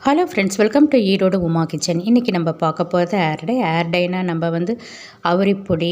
Hello friends welcome to Erode Uma kitchen இன்றைக்கி நம்ம பார்க்க போகிறது ஏர் டை ஏர் நம்ம வந்து அவரிப்பொடி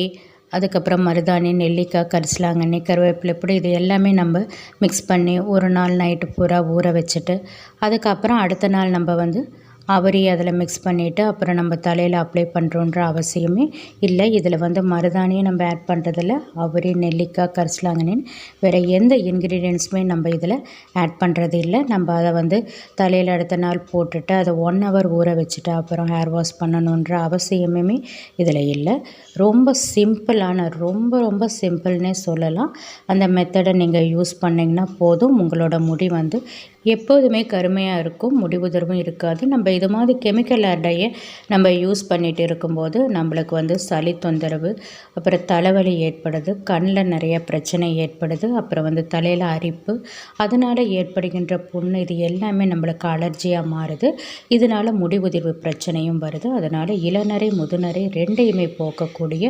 அதுக்கப்புறம் மருதாணி நெல்லிக்காய் கரிசலாங்கண்ணி கருவேப்பிலை பொடி இது எல்லாமே நம்ம மிக்ஸ் பண்ணி ஒரு நாள் நைட்டு பூரா ஊற வச்சுட்டு அதுக்கப்புறம் அடுத்த நாள் நம்ம வந்து அவரி அதில் மிக்ஸ் பண்ணிவிட்டு அப்புறம் நம்ம தலையில் அப்ளை பண்ணுறோன்ற அவசியமே இல்லை. இதில் வந்து மருதாணியும் நம்ம ஆட் பண்ணுறதில்ல அவரி நெல்லிக்காய் கரிசலாங்கண்ணின்னு வேறு எந்த இன்க்ரீடியன்ஸுமே நம்ம இதில் ஆட் பண்ணுறது இல்லை. நம்ம அதை வந்து தலையில் அடுத்த நாள் போட்டுட்டு அதை ஒன் ஹவர் ஊற வச்சுட்டு அப்புறம் ஹேர் வாஷ் பண்ணணுன்ற அவசியமே இதில் இல்லை. ரொம்ப சிம்பிளான ரொம்ப ரொம்ப சிம்பிள்னே சொல்லலாம். அந்த மெத்தடை நீங்கள் யூஸ் பண்ணிங்கன்னா போதும். உங்களோட முடி வந்து எப்போதுமே கருமையாக இருக்கும் முடிவுதர்வும் இருக்காது. நம்ம இது மாதிரி கெமிக்கல் அட்டையை நம்ம யூஸ் பண்ணிகிட்டு இருக்கும்போது நம்மளுக்கு வந்து சளி தொந்தரவு அப்புறம் தலைவலி ஏற்படுது கண்ணில் நிறைய பிரச்சனை ஏற்படுது அப்புறம் வந்து தலையில் அரிப்பு அதனால் ஏற்படுகின்ற புண்ணு இது எல்லாமே நம்மளுக்கு அலர்ஜியாக மாறுது. இதனால் முடிவுதிர்வு பிரச்சனையும் வருது. அதனால் இளநரை முதுநரை ரெண்டையுமே போக்கக்கூடிய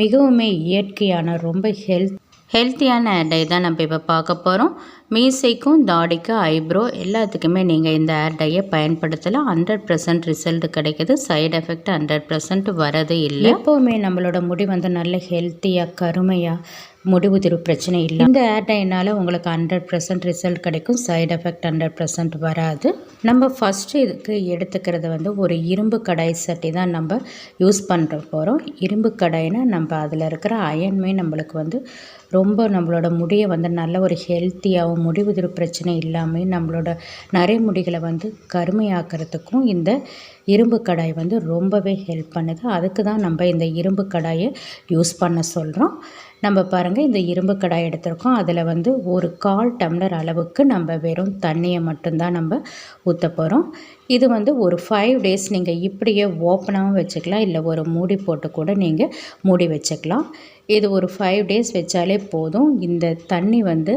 மிகவுமே இயற்கையான ரொம்ப ஹெல்த் ஹெல்த்தியான டை தான் நம்ம இப்போ பார்க்க போகிறோம் மீசைக்கும் தாடிக்கு ஐப்ரோ எல்லாத்துக்குமே நீங்கள் இந்த ஏர் டையை பயன்படுத்தலாம். ஹண்ட்ரட் பர்சன்ட் ரிசல்ட் கிடைக்கிது. சைடு எஃபெக்ட் ஹண்ட்ரட் பர்சன்ட் வரது இல்லை. எப்போவுமே நம்மளோட முடி வந்து நல்ல ஹெல்த்தியாக கருமையாக முடிவுதிர்வு பிரச்சனை இல்லை. இந்த ஏர் டைனால் உங்களுக்கு ஹண்ட்ரட் பர்சன்ட் ரிசல்ட் கிடைக்கும். சைடு எஃபெக்ட் ஹண்ட்ரட் பர்சன்ட் வராது. நம்ம ஃபஸ்ட்டு இதுக்கு எடுத்துக்கிறது வந்து ஒரு இரும்பு கடாய் சட்டி தான் நம்ம யூஸ் பண்ணுற போகிறோம் இரும்பு கடாயினா நம்ம அதில் இருக்கிற அயன்மே நம்மளுக்கு வந்து ரொம்ப நம்மளோட முடியை வந்து நல்ல ஒரு ஹெல்த்தியாகவும் முடிவுதிர்வு பிரச்சனை இல்லாமல் நம்மளோட நரைமுடிகளை வந்து கருமையாக்கிறதுக்கும் இந்த இரும்பு கடாய் வந்து ரொம்பவே ஹெல்ப் பண்ணுது. அதுக்கு தான் நம்ம இந்த இரும்பு கடாயை யூஸ் பண்ண சொல்கிறோம் நம்ம பாருங்கள் இந்த இரும்பு கடாய் எடுத்திருக்கோம். அதில் வந்து ஒரு கால் டம்ளர் அளவுக்கு நம்ம வெறும் தண்ணியை மட்டும்தான் நம்ம ஊற்ற போகிறோம் இது வந்து ஒரு ஃபைவ் டேஸ் நீங்கள் இப்படியே ஓப்பனாகவும் வச்சுக்கலாம். இல்லை ஒரு மூடி போட்டு கூட நீங்கள் மூடி வச்சுக்கலாம். இது ஒரு ஃபைவ் டேஸ் வச்சாலே போதும். இந்த தண்ணி வந்து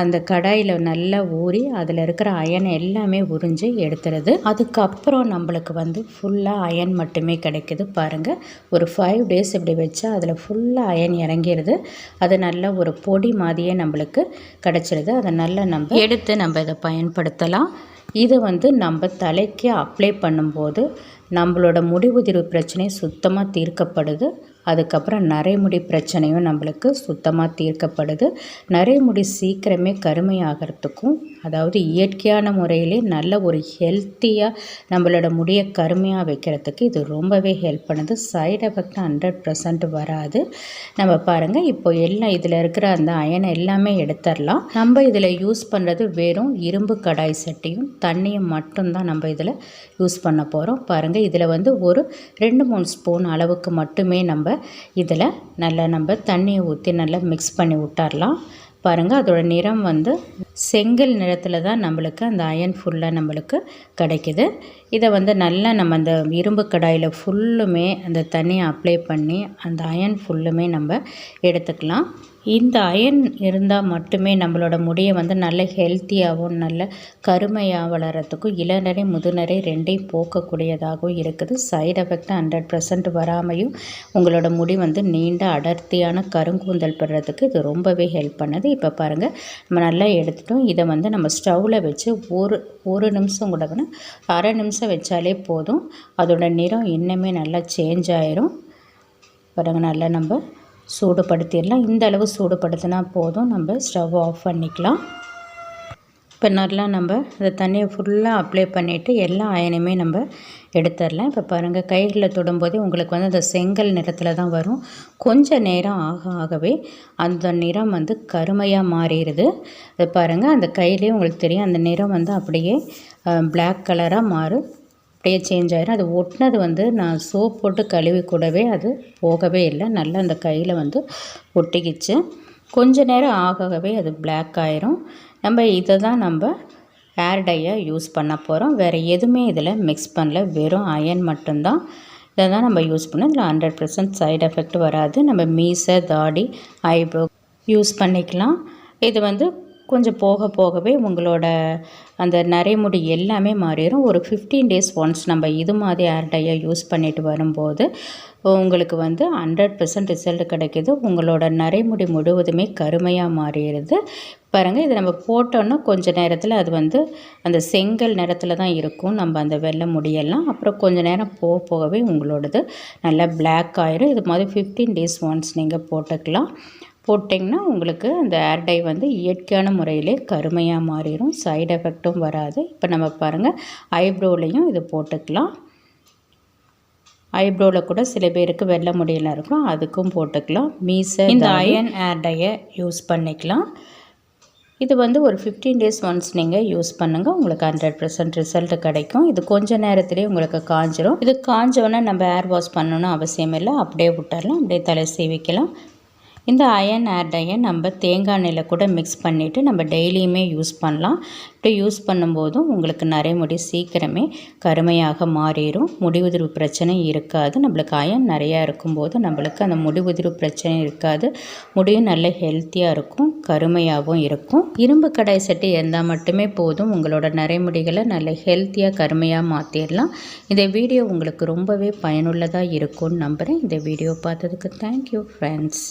அந்த கடாயில் நல்லா ஊறி அதில் இருக்கிற அயன் எல்லாமே உறிஞ்சி எடுத்துடுது அதுக்கப்புறம் நம்மளுக்கு வந்து ஃபுல்லாக அயன் மட்டுமே கிடைக்குது பாருங்கள் ஒரு ஃபைவ் டேஸ் இப்படி வச்சா அதில் ஃபுல்லாக அயன் இறங்கிடுது அது நல்ல ஒரு பொடி மாதிரியே நம்மளுக்கு கிடச்சிடுது அதை நல்லா நம்ம எடுத்து நம்ம இதை பயன்படுத்தலாம். இது வந்து நம்ம தலைக்கு அப்ளை பண்ணும்போது நம்மளோட முடிவுதிர்வு பிரச்சனை சுத்தமாக தீர்க்கப்படுது. அதுக்கப்புறம் நரைமுடி பிரச்சனையும் நம்மளுக்கு சுத்தமாக தீர்க்கப்படுது. நரைமுடி சீக்கிரமே கருமையாகிறதுக்கும் அதாவது இயற்கையான முறையிலே நல்ல ஒரு ஹெல்த்தியாக நம்மளோட முடியை கருமையாக வைக்கிறதுக்கு இது ரொம்பவே ஹெல்ப் பண்ணுது. சைடு எஃபெக்ட் ஹண்ட்ரட் பர்சன்ட் வராது. நம்ம பாருங்கள் இப்போ எல்லாம் இதில் இருக்கிற அந்த அயனை எல்லாமே எடுத்துடலாம் நம்ம இதில் யூஸ் பண்ணுறது வெறும் இரும்பு கடாய் சட்டியும் தண்ணியும் மட்டும்தான் நம்ம இதில் யூஸ் பண்ண போகிறோம் பாருங்கள் இதில் வந்து ஒரு ரெண்டு மூணு ஸ்பூன் அளவுக்கு மட்டுமே நம்ம இதில் நல்லா நம்ம தண்ணியை ஊற்றி நல்லா மிக்ஸ் பண்ணி விட்டுறலாம் பாருங்கள் அதோடய நிறம் வந்து செங்கல் நிறத்தில் தான் நம்மளுக்கு அந்த அயன் ஃபுல்லாக நம்மளுக்கு கிடைக்கிது. இதை வந்து நல்லா நம்ம அந்த இரும்பு கடாயில் ஃபுல்லுமே அந்த தண்ணியை அப்ளை பண்ணி அந்த அயன் ஃபுல்லுமே நம்ம எடுத்துக்கலாம். இந்த அயன் இருந்தால் மட்டுமே நம்மளோட முடியை வந்து நல்ல ஹெல்த்தியாகவும் நல்ல கருமையாக வளர்கிறதுக்கும் இளநரை முதுநரை ரெண்டையும் போக்கக்கூடியதாகவும் இருக்குது. சைடு எஃபெக்ட் ஹண்ட்ரட் பர்சன்ட் வராமையும் உங்களோட முடி வந்து நீண்ட அடர்த்தியான கருங்கூந்தல் பெறதுக்கு இது ரொம்பவே ஹெல்ப் பண்ணுது. இப்போ பாருங்கள் நம்ம நல்லா எடுத்துட்டோம். இதை வந்து நம்ம ஸ்டவ்வில் வச்சு ஒரு ஒரு நிமிஷம் கூட வேணால் அரை நிமிஷம் வச்சாலே போதும். அதோட நிறம் இன்னுமே நல்லா சேஞ்ச் ஆயிரும். பாருங்கள் நல்லா நம்ம சூடுபடுத்திடலாம். இந்த அளவு சூடுபடுத்தினா போதும். நம்ம ஸ்டவ் ஆஃப் பண்ணிக்கலாம். இப்போ நல்லா நம்ம அந்த தண்ணியை ஃபுல்லாக அப்ளை பண்ணிவிட்டு எல்லா அயனையுமே நம்ம எடுத்துடலாம். இப்போ பாருங்கள் கைகளில் தொடும்போதே உங்களுக்கு வந்து அந்த செங்கல் நிறத்தில் தான் வரும். கொஞ்சம் நேரம் ஆக ஆகவே அந்த நிறம் வந்து கருமையாக மாறிடுது. அது பாருங்கள் அந்த கையிலே உங்களுக்கு தெரியும். அந்த நிறம் வந்து அப்படியே பிளாக் கலராக மாறும். அப்படியே சேஞ்ச் ஆகிடும் அது ஒட்டினது வந்து நான் சோப் போட்டு கழுவி கூடவே அது போகவே இல்லை. நல்லா அந்த கையில் வந்து ஒட்டிக்கிச்சு. கொஞ்ச நேரம் ஆகவே அது பிளாக் ஆயிரும். நம்ம இதை தான் நம்ம ஹேர் டையை யூஸ் பண்ண போகிறோம் வேறு எதுவுமே இதில் மிக்ஸ் பண்ணல. வெறும் அயன் மட்டும்தான். இதை தான் நம்ம யூஸ் பண்ணோம். இதில் ஹண்ட்ரட் பர்சன்ட் சைடு எஃபெக்ட் வராது. நம்ம மீசை தாடி ஐப்ரோ யூஸ் பண்ணிக்கலாம். இது வந்து கொஞ்சம் போக போகவே உங்களோட அந்த நரைமுடி எல்லாமே மாறிடும். ஒரு ஃபிஃப்டீன் டேஸ் ஒன்ஸ் நம்ம இது மாதிரி ஹேர் டையை யூஸ் பண்ணிட்டு வரும்போது உங்களுக்கு வந்து ஹண்ட்ரட் பர்சன்ட் ரிசல்ட் கிடைக்கிது. உங்களோட நரைமுடி முழுவதுமே கருமையாக மாறிடுது. பாருங்கள் இதை நம்ம போட்டோன்னா கொஞ்சம் நேரத்தில் அது வந்து அந்த செங்கல் நிறத்தில் தான் இருக்கும். நம்ம அந்த வெள்ளை முடியெல்லாம். அப்புறம் கொஞ்சம் நேரம் போக போகவே உங்களோடது நல்லா பிளாக் ஆயிரும். இது மாதிரி ஃபிஃப்டீன் டேஸ் ஒன்ஸ் நீங்கள் போட்டுக்கலாம். போட்டிங்கன்னா உங்களுக்கு அந்த ஏர் டை வந்து இயற்கையான முறையிலே கருமையாக மாறிடும் சைடு எஃபெக்ட்டும் வராது. இப்போ நம்ம பாருங்கள் ஐப்ரோலையும் இது போட்டுக்கலாம். ஐப்ரோவில் கூட சில பேருக்கு வெள்ளை முடியெல்லாம் இருக்கும். அதுக்கும் போட்டுக்கலாம். மீசை இந்த அயன் ஏர் டையை யூஸ் பண்ணிக்கலாம். இது வந்து ஒரு ஃபிஃப்டீன் டேஸ் ஒன்ஸ் நீங்கள் யூஸ் பண்ணுங்கள் உங்களுக்கு ஹண்ட்ரட் பர்சன்ட் ரிசல்ட் கிடைக்கும். இது கொஞ்ச நேரத்துலேயே உங்களுக்கு காஞ்சிரும். இது காஞ்சோன்னே நம்ம ஏர் வாஷ் பண்ணணும்னு அவசியம் இல்லை. அப்படியே விட்டுறலாம். அப்படியே தலை சீவிக்கலாம். இந்த அயன் ஆர்டையை நம்ம தேங்காய் எண்ணெயில் கூட மிக்ஸ் பண்ணிவிட்டு நம்ம டெய்லியுமே யூஸ் பண்ணலாம். இப்படி யூஸ் பண்ணும்போதும் உங்களுக்கு நரைமுடி சீக்கிரமே கருமையாக மாறிடும் முடி உதிர்வு பிரச்சனை இருக்காது. நம்மளுக்கு அயன் நிறையா இருக்கும்போது நம்மளுக்கு அந்த முடி உதிர்வு பிரச்சனை இருக்காது. முடியும் நல்ல ஹெல்த்தியாக இருக்கும் கருமையாகவும் இருக்கும். இரும்பு கடாய் செட்டு இருந்தால் மட்டுமே போதும். உங்களோட நரைமுடிகளை நல்ல ஹெல்த்தியாக கருமையாக மாற்றிடலாம் இந்த வீடியோ உங்களுக்கு ரொம்பவே பயனுள்ளதாக இருக்கும்னு நம்புகிறேன் இந்த வீடியோ பார்த்ததுக்கு தேங்க்யூ ஃப்ரெண்ட்ஸ்